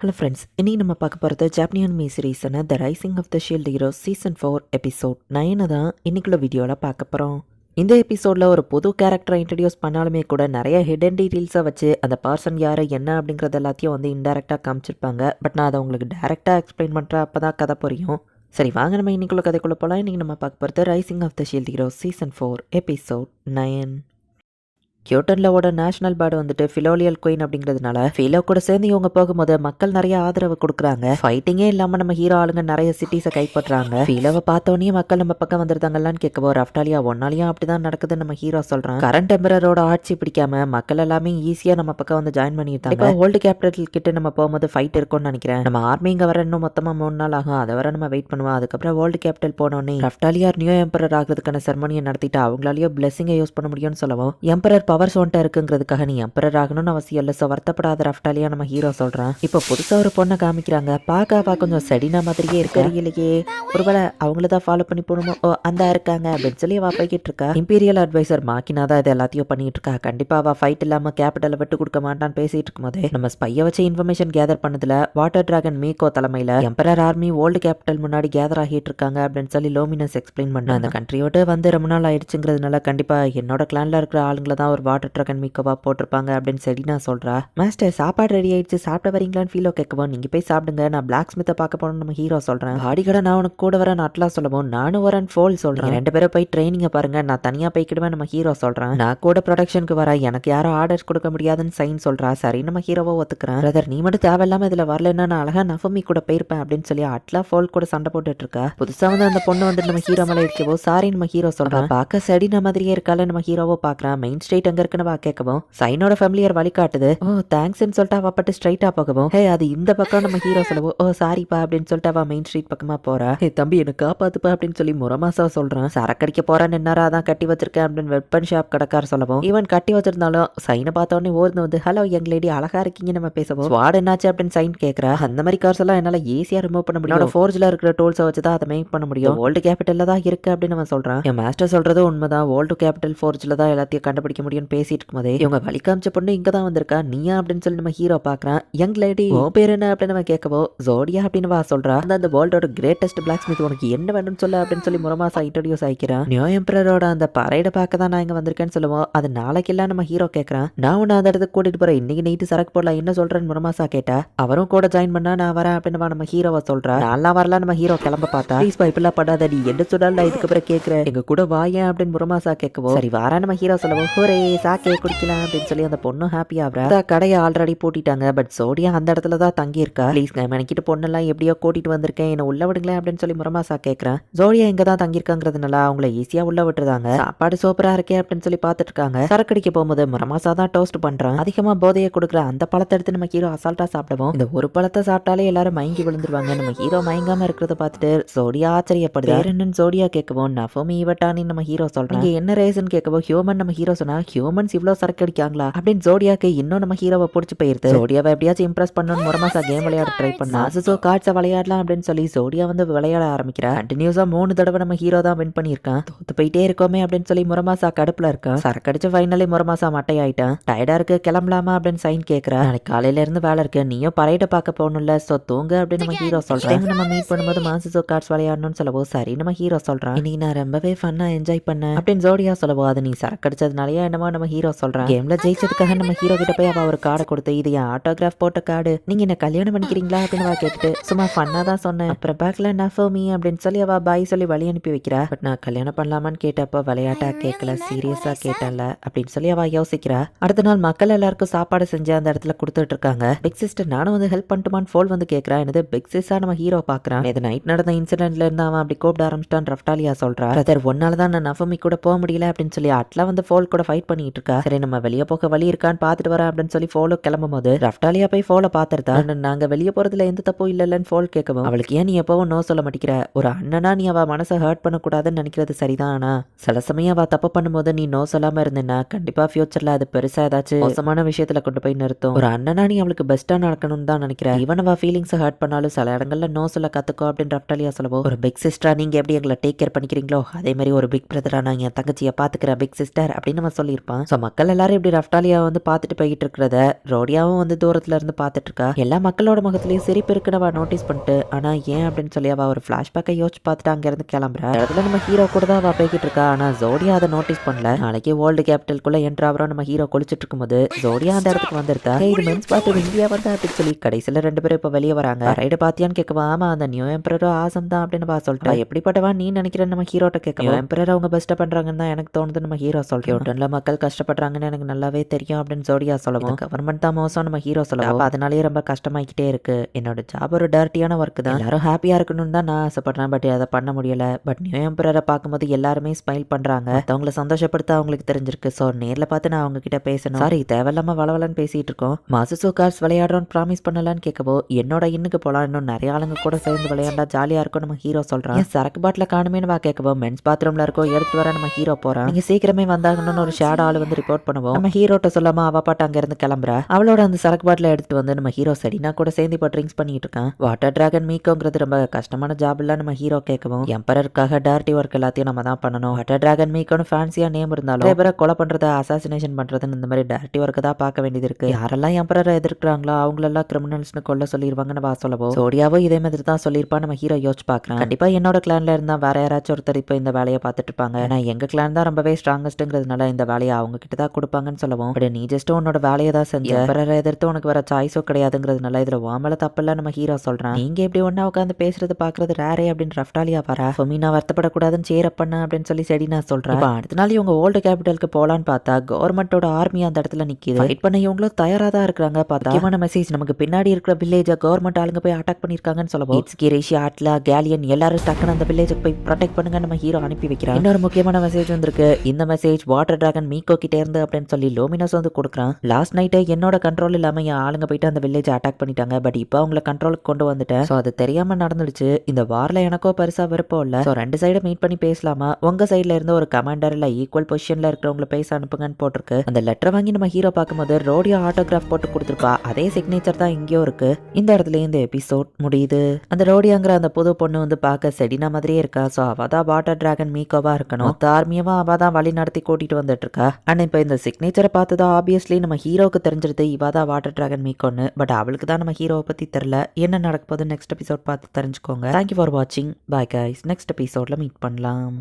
Hello friends இன்னைக்கு நம்ம பார்க்க போகிறது ஜாப்பனியன் me சீரீஸான the rising of the shield hero season four episode நைனை தான் இன்னைக்குள்ள வீடியோவில் பார்க்க போகிறோம் இந்த எபிசோடில் ஒரு புது கேரக்டரை இன்ட்ரடியூஸ் பண்ணாலுமே கூட நிறைய ஹிடன் டீட்டெயில்ஸை வச்சு அந்த பர்சன் யார் என்ன அப்படிங்கிறது எல்லாத்தையும் வந்து இன்டெரக்டாக காமிச்சிருப்பாங்க. பட் நான் அதை உங்களுக்கு டேரெக்டாக எக்ஸ்பிளைன் பண்ணுற அப்போ தான் கதை புரியும். சரி வாங்க நம்ம இன்னைக்குள்ள கதைக்குள்ளே போகலாம் இன்றைக்கி நம்ம பார்க்க போகிறது rising of the shield hero season four episode nine கியோட்டன்லோட national bird வந்துட்டு ஃபிலோலியல் குயின் அப்படிங்கிறதுனால ஃபிலோ கூட சேர்ந்து இவங்க போகும்போது மக்கள் நிறைய ஆதரவு கொடுக்குறாங்க. ஃபைட்டிங்கே இல்லாம நம்ம ஹீரோ ஆளுங்க நிறைய சிட்டிஸை கைப்பற்றாங்க ஃபிலோவை பார்த்தோன்னே மக்கள் நம்ம பக்கம் வந்திருந்தாங்களான்னு கேட்கவோ ரஃப்டாலியா ஒன்னாலையும் அப்படிதான் நடக்குதுன்னு நம்ம ஹீரோ சொல்றான். கரண்ட் டெம்பரரோட ஆட்சி பிடிக்காம மக்கள் எல்லாமே ஈஸியா நம்ம பக்கம் வந்து ஜாயின் பண்ணிட்டாங்க. இப்போ ஓல்டு கேபிட்டல் கிட்ட நம்ம போகும்போது ஃபைட் இருக்கும்னு நினைக்கிறேன். நம்ம ஆர்மி இங்க வர இன்னும் மொத்தமா மூணு நாள் ஆகும். அதை வர நம்ம வெயிட் பண்ணுவோம். அதுக்கப்புறம் ஓல்டு கேபிட்டல் போனோன்னே ரஃப்டாலியார் நியூ எம்பரர் ஆகிறதுக்கான செரமனியை நடத்திட்டு அவங்களாலேயோ பிளஸிங்கை யூஸ் பண்ண முடியும்னு சொல்லவும் எம்பரர் பவர் சோன்ட்ட இருக்குங்கிறதுக்காக நீ எம்பரர் ஆகணும்னு அவசியம் இல்லை. ஸோ வருத்தப்படாத ரஃப்டாலியா நம்ம ஹீரோ சொல்றான். இப்போ புதுசாக ஒரு பொண்ணை காமிக்கிறாங்க. பார்க்க கொஞ்சம் செடினா மாதிரியே இருக்கு? இல்லையே ஒருவேளை அவங்கள தான் ஃபாலோ பண்ணி போகணுமோ? ஓ அந்த இருக்காங்க அப்படின்னு சொல்லி அவள் போய்கிட்டு இருக்கா. இம்பீரியல் அட்வைசர் மாக்கினா தான் இது எல்லாத்தையும் பண்ணிட்டு இருக்கா. கண்டிப்பா அவள் ஃபைட் இல்லாம கேபிட்டலை விட்டு கொடுக்க மாட்டான்னு பேசிட்டு இருக்கும்போது நம்ம ஸ்பையை வச்சு இன்ஃபர்மேஷன் கேதர் பண்ணதுல வாட்டர் டிராகன் மீகோ தலைமையில் எம்பரர் ஆர்மி ஓல்டு கேபிட்டல் முன்னாடி கேதர் ஆகிட்டு இருக்காங்க அப்படின்னு சொல்லி லோமினஸ் எக்ஸ்பிளைன் பண்ண அந்த கண்ட்ரியோட வந்து ரொம்ப நாள் ஆயிடுச்சுங்கிறதுனால கண்டிப்பாக என்னோட கிளான்ல இருக்கிற ஆளுங்களை தான் ஒரு வாட்டர் ட்ரகன் மிக்கவா போட்டிருப்பாங்க அப்படின்னு சரி நான் சொல்றா மாஸ்டர் சாப்பாடு ரெடி ஆயிடுச்சு. சாப்பிட வரீங்களான்னு ஃபீலோ கேட்கவும் நீங்க போய் சாப்பிடுங்க. நான் பிளாக் ஸ்மித்தை பார்க்க போகணும்னு நம்ம ஹீரோ சொல்றேன். ஹாடிகடை நான் உனக்கு கூட வரேன் அட்லா சொல்லவும் நானும் வரேன் ஃபோல் சொல்றேன். ரெண்டு பேரும் போய் ட்ரைனிங்கை பாருங்க. நான் தனியா போய்க்கிடுவேன் நம்ம ஹீரோ சொல்றேன். நான் கூட ப்ரொடக்ஷனுக்கு வரேன். எனக்கு யாரும் ஆர்டர்ஸ் கொடுக்க முடியாதுன்னு சைன் சொல்றா. சரி நம்ம ஹீரோவை ஒத்துக்கிறேன். பிரதர் நீ மட்டும் தேவையில்லாம இதுல வரலன்னா நான் அழகா நஃபமி கூட போயிருப்பேன் அப்படின்னு சொல்லி அட்லா ஃபோல் கூட சண்டை போட்டுட்டு இருக்கா. புதுசா வந்து அந்த பொண்ணு வந்து நம்ம ஹீரோ மேலே இருக்கவோ சாரி நம்ம ஹீரோ சொல்றான். பார்க்க செடின மாதிரியே இருக்கால நம்ம ஹீரோவை பாக்குறான் மெயின் ஸ்ட்ரீட் எங்க இருக்குன்னு வா கேட்கவும் சைனோட ஃபேமிலியர் வழி காட்டுது? ஓ தேங்க்ஸ்ன்னு சொல்லிட்டு அவ பட்டு ஸ்ட்ரைட்டா போகவும் ஹே அது இந்த பக்கம் நம்ம ஹீரோ சொல்லவும் ஓ சாரிப்பா அப்படின்னு சொல்லிட்டு அவ மெயின் ஸ்ட்ரீட் பக்கமா போறா. ஹே தம்பி எனக்கு காப்பாத்துப்பா அப்படின்னு சொல்லி முரமாசா சொல்றான். சரக்கடிக்க போறான்னு நின்னாரா அதான் கட்டி வச்சிருக்கேன் அப்படின்னு வெப்பன் ஷாப் கடைக்கார சொல்லவும் இவன் கட்டி வச்சிருந்தாலும் சைனை பார்த்தோன்னே ஓர்ந்து வந்து ஹலோ யங் லேடி அழகா இருக்கீங்க நம்ம பேசவும். ஸ்வாட் என்னாச்சு? அப்படின்னு சைன் கேட்கறா அந்த மாதிரி கார்ஸ் எல்லாம் என்னால ஈஸியா ரிமூவ் பண்ண முடியும். ஃபோர்ஜ்ல இருக்கிற டூல்ஸை வச்சு தான் அதை மேக் பண்ண முடியும். ஓல்டு கேபிட்டல்ல தான் இருக்கு அப்படின்னு அவன் சொல்றான். என் மாஸ்டர் சொல்றது உண்மைதான். ஓல்டு கேபிட்டல் ஃபோர்ஜில் தான் எல்லாத்தையும் கண்டுபிடிக்க முடியும். ஆரியன் பேசிட்டு இருக்கும்போதே இவங்க வழி காமிச்ச பொண்ணு இங்க தான் வந்திருக்கா நீயா அப்படின்னு சொல்லி நம்ம ஹீரோ பாக்குறான். யங் லேடி ஓ பேர் என்ன அப்படின்னு நம்ம கேட்கவோ ஜோடியா அப்படின்னு வா சொல்றா. அந்த அந்த வேர்ல்டோட கிரேட்டஸ்ட் பிளாக் ஸ்மித் உனக்கு என்ன வேணும்னு சொல்ல அப்படின்னு சொல்லி முரமாசா இன்ட்ரடியூஸ் ஆகிக்கிறான் நியூ எம்பரரோட அந்த பறையிட பார்க்க தான் நான் இங்க வந்திருக்கேன்னு சொல்லுவோம் அது நாளைக்கெல்லாம் நம்ம ஹீரோ கேட்கறான். நான் உன்னை அந்த இடத்துக்கு கூட்டிட்டு போறேன். இன்னைக்கு நைட்டு சரக்கு போடலாம் என்ன சொல்றேன்னு முரமாசா கேட்டா அவரும் கூட ஜாயின் பண்ணா நான் வரேன் அப்படின்னு வா நம்ம ஹீரோவை சொல்றா. நல்லா வரலாம் நம்ம ஹீரோ கிளம்ப பார்த்தா. ப்ளீஸ் பைப்பில்லாம் படாத நீ என்ன சொன்னாலும் இதுக்கு அப்புறம் கேட்கிறேன். எங்க கூட வாயேன் அப்படின்னு முரமாசா கேட்கவோ சரி வாரா நம்ம ஹீரோ சொல்லவும் ஹோரே சாக்கே குடிக்கலாம் அப்படின்னு சொல்லி அந்த பொண்ணும் ஹாப்பி ஆகுறா கடையை ஆல்ரெடி பூட்டிட்டாங்க பட் சோடியா அந்த இடத்துல தான் தங்கியிருக்கா. ப்ளீஸ் மெனக்கிட்டு பொண்ணெல்லாம் எப்படியோ கூட்டிட்டு வந்திருக்கேன் என்ன உள்ள விடுங்களேன் அப்படின்னு சொல்லி முரமாசா கேட்கறேன் ஜோடியா எங்க தான் தங்கியிருக்காங்கிறதுனால அவங்கள ஈஸியா உள்ள விட்டுருந்தாங்க சாப்பாடு சூப்பரா இருக்கே அப்படின்னு சொல்லி பார்த்துட்டு இருக்காங்க. சரக்கடிக்க போகும்போது முரமாசா தான் டோஸ்ட் பண்றான் அதிகமா போதையை கொடுக்குற அந்த பழத்தை எடுத்து நம்ம ஹீரோ அசால்ட்டா சாப்பிடுவோம். இந்த ஒரு பழத்தை சாப்பிட்டாலே எல்லாரும் மயங்கி விழுந்துருவாங்க. நம்ம ஹீரோ மயங்காம இருக்கிறத பார்த்துட்டு சோடியா ஆச்சரியப்படுது வேற என்னன்னு சோடியா கேட்கவும் நஃபோமி இவட்டானி நம்ம ஹீரோ சொல்றோம் என்ன ரேசன் கேட்கவும் ஹியூமன் நம்ம ஹீரோ சொன்னா ஹியூமன்ஸ் இவ்வளவு சரக்கு அடிக்காங்களா அப்படின்னு ஜோடியாக்கு இன்னும் நம்ம ஹீரோவை பிடிச்சி போயிருது. ஜோடியாவை எப்படியாச்சும் இம்ப்ரெஸ் பண்ணணும் முரமாசா கேம் விளையாட ட்ரை பண்ணா அசோ கார்ட்ஸை விளையாடலாம் அப்படின்னு சொல்லி ஜோடியா வந்து விளையாட ஆரம்பிக்கிறா. கண்டினியூஸா மூணு தடவை நம்ம ஹீரோ தான் வின் பண்ணியிருக்கான். தோத்து போயிட்டே இருக்கோமே அப்படின்னு சொல்லி முரமாசா கடுப்புல இருக்கான் சரக்கடிச்சு ஃபைனலி முரமாசா மட்டையாயிட்டான். டயர்டா இருக்கு கிளம்பலாமா அப்படின்னு சைன் கேட்கறா நாளைக்கு காலையில இருந்து வேலை இருக்கு. நீயும் பரையிட பார்க்க போகணும்ல சோ தூங்க அப்படின்னு நம்ம ஹீரோ சொல்றேன். நம்ம மீட் பண்ணும்போது மாசிசோ கார்ட்ஸ் விளையாடணும்னு சொல்லவோ சரி நம்ம ஹீரோ சொல்றான். இன்னைக்கு நான் ரொம்பவே ஃபன்னா என்ஜாய் பண்ணேன். அப்படின்னு ஜோடியா சொல்லவோ அது நீ சரக்கடிச்சதுனாலயே என்னமோ நம்ம ஹீரோ சொல்றான் கேம்ல ஜெயிச்சதுக்காக நம்ம ஹீரோ கிட்ட போய் அவ ஒரு கார்டை கொடுத்து இது என் ஆட்டோகிராஃப் போட்ட கார்டு நீங்க என்ன கல்யாணம் பண்ணிக்கிறீங்களா? அப்படின்னு அவ கேட்டுட்டு சும்மா ஃபன்னா தான் சொன்னேன். அப்புறம் பேக்ல நஃபோமி அப்படின்னு சொல்லி அவ பாய் சொல்லி வழி அனுப்பி வைக்கிறா. பட் நான் கல்யாணம் பண்ணலாமான்னு கேட்டப்போ விளையாட்டா கேட்கல சீரியஸா கேட்டல அப்படின்னு சொல்லி அவ யோசிக்கிறா. அடுத்த நாள் மக்கள் எல்லாருக்கும் சாப்பாடு செஞ்சு அந்த இடத்துல கொடுத்துட்டு இருக்காங்க. பிக் சிஸ்டர் நானும் வந்து ஹெல்ப் பண்ணட்டுமான்னு ஃபோல் வந்து கேட்கறா என்னது பிக் சிஸ்டா நம்ம ஹீரோ பாக்குறான் இது நைட் நடந்த இன்சிடென்ட்ல இருந்து அவன் அப்படி கூப்பிட ஆரம்பிச்சிட்டான் ரஃப்டாலியா சொல்றா. பிரதர் ஒன்னால தான் நான் நஃபமி கூட போக முடியல அப்படின்னு சொல்லி அட்லா வந்து ஃபோல் கூட ஃபைட் பண்ணிட்டு இருக்கா சரி நம்ம வெளியே போக வழி இருக்கான்னு பார்த்துட்டு வரேன் அப்படின்னு சொல்லி ஃபோலோ கிளம்பும் போது ரஃப்டாலியா போய் ஃபோலை பார்த்துருந்தா நாங்க வெளியே போறதுல எந்த தப்பு இல்லைன்னு ஃபோல் கேட்கவும் அவளுக்கு ஏன் நீ எப்பவும் நோ சொல்ல மாட்டேங்கிற? ஒரு அண்ணனா நீ அவ மனசை ஹர்ட் பண்ணக்கூடாதுன்னு நினைக்கிறது சரிதான். ஆனா சில சமயம் அவ தப்பு பண்ணும்போது நீ நோ சொல்லாம இருந்தேன்னா கண்டிப்பா ஃபியூச்சர்ல அது பெருசா ஏதாச்சும் மோசமான விஷயத்துல கொண்டு போய் நிறுத்தும். ஒரு அண்ணனா நீ அவளுக்கு பெஸ்டா நடக்கணும்னு தான் நினைக்கிறேன் இவன் அவ ஃபீலிங்ஸை ஹர்ட் பண்ணாலும் சில இடங்கள்ல நோ சொல்ல கத்துக்கோ அப்படின்னு ரஃப்டாலியா சொல்லவோ ஒரு பிக் சிஸ்டரா நீங்க எப்படி எங்களை டேக் கேர் பண்ணிக்கிறீங்களோ அதே மாதிரி ஒரு பிக் பிரதரா நான் என் தங்கச்சியை பாத்துக்கிறேன் பிக் சிஸ்டர் அப்படின்னு நம்ம சொல்லியிருப்போம். இருப்பான். ஸோ மக்கள் எல்லாரும் இப்படி ரஃப்டாலியா வந்து பார்த்துட்டு போய்கிட்டு இருக்கிறத ரோடியாவும் வந்து தூரத்துல இருந்து பார்த்துட்டு இருக்கா எல்லா மக்களோட முகத்துலயும் சிரிப்பு இருக்குன்னு அவ நோட்டீஸ் பண்ணிட்டு ஆனா ஏன்? அப்படின்னு சொல்லி அவ ஒரு ஃபிளாஷ்பேக்கை யோசிச்சு பார்த்துட்டு அங்க இருந்து கிளம்புறா. இடத்துல நம்ம ஹீரோ கூட தான் அவ போய்கிட்டு இருக்கா. ஆனா ஜோடியா அதை நோட்டீஸ் பண்ணல. நாளைக்கு வேர்ல்டு கேபிட்டலுக்குள்ள என்ட்ரு ஆகிறோம் நம்ம ஹீரோ குளிச்சிட்டு இருக்கும்போது. ஜோடியா அந்த இடத்துக்கு வந்திருக்கா. "Hey, இது மென்ஸ் பார்த்து இந்தியா வந்தா அப்படின்னு சொல்லி கடைசியில ரெண்டு பேரும் இப்ப வெளியே வராங்க. ரைடு பாத்தியான்னு கேட்கவா? ஆமா அந்த நியூ எம்பரரும் ஆசம் தான் அப்படின்னு பா சொல்லிட்டா எப்படிப்பட்டவா நீ நினைக்கிற நம்ம ஹீரோட்ட கேட்க எம்பரர் அவங்க பெஸ்ட்டா பண்றாங்கன்னு தான் எனக்கு தோணுது நம்ம ஹீரோ யூட்டன்ல மக்கள் கஷ்டப்படுறாங்கன்னு எனக்கு நல்லாவே தெரியும் அப்படின்னு ஜோடியா சொல்லவும். கவர்மெண்ட் தான் மோசம் நம்ம ஹீரோ சொல்லவும். அப்ப அதனாலேயே ரொம்ப கஷ்டமாக்கிட்டே இருக்கு. என்னோட ஜாப் ஒரு டர்ட்டியான ஒர்க் தான். எல்லாரும் ஹாப்பியா இருக்கணும்னு தான் நான் ஆசைப்படுறேன் பட் அதை பண்ண முடியல. பட் நியூ எம்பரரை பார்க்கும்போது எல்லாருமே ஸ்மைல் பண்றாங்க. அவங்கள சந்தோஷப்படுத்த அவங்களுக்கு தெரிஞ்சிருக்கு. ஸோ நேர்ல பார்த்து நான் அவங்க கிட்ட பேசணும். சாரி தேவையில்லாம வளவலன்னு பேசிட்டு இருக்கோம். மாசுசோ கார்ஸ் விளையாடுறோம்னு ப்ராமிஸ் பண்ணலான்னு கேட்கவோ என்னோட இன்னுக்கு போலாம். இன்னும் நிறைய ஆளுங்க கூட சேர்ந்து விளையாண்டா ஜாலியா இருக்கும் நம்ம ஹீரோ சொல்றான். "ஏன் சரக்கு பாட்டில காணுமேனு வா கேட்கவோ. மென்ஸ் பாத்ரூம்ல இருக்கோ எடுத்துட்டு வர நம்ம ஹீரோ போறான். நீங்க சீக்கிரமே வந்தாங்கன்னு ஒரு ஷேட் ஆள் வந்து ரிப்போர்ட் பண்ணுவோம். நம்ம ஹீரோட்ட சொல்லாம அவ பாட்டு அங்க இருந்து கிளம்புறா. அவளோட அந்த சரக்கு பாட்டில எடுத்துட்டு வந்து நம்ம ஹீரோ செடினா கூட சேர்ந்து இப்போ ட்ரிங்க்ஸ் பண்ணிட்டு இருக்கான். வாட்டர் டிராகன் மீக்கோங்கிறது ரொம்ப கஷ்டமான ஜாப் இல்ல நம்ம ஹீரோ கேட்கவும். எம்பரருக்காக டார்ட்டி ஒர்க் எல்லாத்தையும் நம்ம தான் பண்ணணும். வாட்டர் டிராகன் மீக்கோன்னு ஃபேன்சியா நேம் இருந்தாலும் நிறைய பேரை கொலை பண்றது அசாசினேஷன் பண்றதுன்னு இந்த மாதிரி டார்ட்டி ஒர்க்கு தான் பார்க்க வேண்டியது இருக்கு. யாரெல்லாம் எம்பரரை எதிர்க்கிறாங்களோ அவங்களெல்லாம் கிரிமினல்ஸ்னு கொல்ல சொல்லிடுவாங்கன்னு வா சொல்லவோ. சோடியாவோ இதே மாதிரி தான் சொல்லியிருப்பா நம்ம ஹீரோ யோசிச்சு பார்க்கறான். கண்டிப்பா என்னோட கிளான்ல இருந்தா வேற யாராச்சும் ஒருத்தர் இப்போ இந்த வேலையை பார்த்துட்டு இருப்பாங்க. ஏன்னா எங்க கிளான் தான் ரொம்பவே ஸ்ட்ராங்கஸ்ட்ங்கிறதுனால இந்த வேலையை அவங்க கிட்ட தான் கொடுப்பாங்கன்னு சொல்லவும். பட் நீ ஜஸ்ட் உன்னோட வேலையை தான் செஞ்ச. எம்பரரை எதிர்த்து உனக்கு வேற சாய்ஸோ கிடையாதுங்கிறதுனால இதுல வாமல தப்பில்ல நம்ம ஹீரோ சொல்றான். நீங்க எப்படி ஒண்ணா உட்காந்து பேசுறது பாக்குறது ரேரே அப்படின்னு ரஃப்டாலியா வரா ஃபொமினா வருத்தப்படக்கூடாதுன்னு சேர பண்ண அப்படின்னு சொல்லி செடி நான் சொல்றேன். அடுத்த நாள் இவங்க ஓல்டு கேபிட்டலுக்கு போலான்னு பார்த்தா கவர்மெண்டோட ஆர்மி அந்த இடத்துல நிக்குது. ஃபைட் பண்ண இவங்களும் தயாரா தான் இருக்காங்க பார்த்தா. முக்கியமான மெசேஜ் நமக்கு பின்னாடி இருக்கிற வில்லேஜ கவர்மெண்ட் ஆளுங்க போய் அட்டாக் பண்ணிருக்காங்கன்னு சொல்லவும். இட்ஸ் கிரேஷி ஆட்லா கேலியன் எல்லாரும் டக்குன்னு அந்த வில்லேஜுக்கு போய் ப்ரொடெக்ட் பண்ணுங்க நம்ம ஹீரோ அனுப்பி வைக்கிறான். இன்னொரு முக்கியமான மெசேஜ் வந்திருக்கு. இந்த மெசேஜ் வாட்டர் டிராகன் மீக்கோ இருந்து அப்படின்னு சொல்லி லோமினஸ் வந்து கொடுக்குறான். லாஸ்ட் நைட்டு என்னோட கண்ட்ரோல் இல்லாமல் என் ஆளுங்க போயிட்டு அந்த வில்லேஜ் அட்டாக் பண்ணிட்டாங்க. பட் இப்போ அவங்கள கண்ட்ரோலுக்கு கொண்டு வந்துட்டேன். ஸோ அது தெரியாமல் நடந்துடுச்சு. இந்த வாரில் எனக்கோ பெருசாக விருப்பம் இல்லை. ஸோ ரெண்டு சைடு மீட் பண்ணி பேசலாமா? உங்க சைடுல இருந்து ஒரு கமாண்டர் இல்லை ஈக்குவல் பொசிஷனில் இருக்கிறவங்கள பேச அனுப்புங்கன்னு போட்டிருக்கு. அந்த லெட்டர் வாங்கி நம்ம ஹீரோ பார்க்கும்போது ரோடியோ ஆட்டோகிராஃப் போட்டு கொடுத்துருப்பா அதே சிக்னேச்சர் தான் இங்கேயும் இருக்கு. இந்த இடத்துல இந்த எபிசோட் முடியுது. அந்த ரோடியாங்கிற அந்த புது பொண்ணு வந்து பார்க்க செடினா மாதிரியே இருக்கா. ஸோ அவள் தான் வாட்டர் டிராகன் மீக்கோவா இருக்கணும். மொத்த அவள் தான் வழி நடத்தி கூட்டிட்டு வந்துட்டு இருக்கா. அண்ட் இப்போ இந்த சிக்னேச்சரை பார்த்ததா? ஆப்வியஸ்லி நம்ம ஹீரோவுக்கு தெரிஞ்சிருது. இவ தான் வாட்டர் டிராகன் மீக்கோன்னு. பட் அவளுக்கு தான் நம்ம ஹீரோவை பத்தி தெரில என்ன நடக்க போகுது நெக்ஸ்ட் எபிசோட் பார்த்து தெரிஞ்சுக்கோங்க. தேங்க்யூ ஃபார் வாட்சிங் பாய் கைஸ் நெக்ஸ்ட் எபிசோடில் மீட் பண்ணலாம்.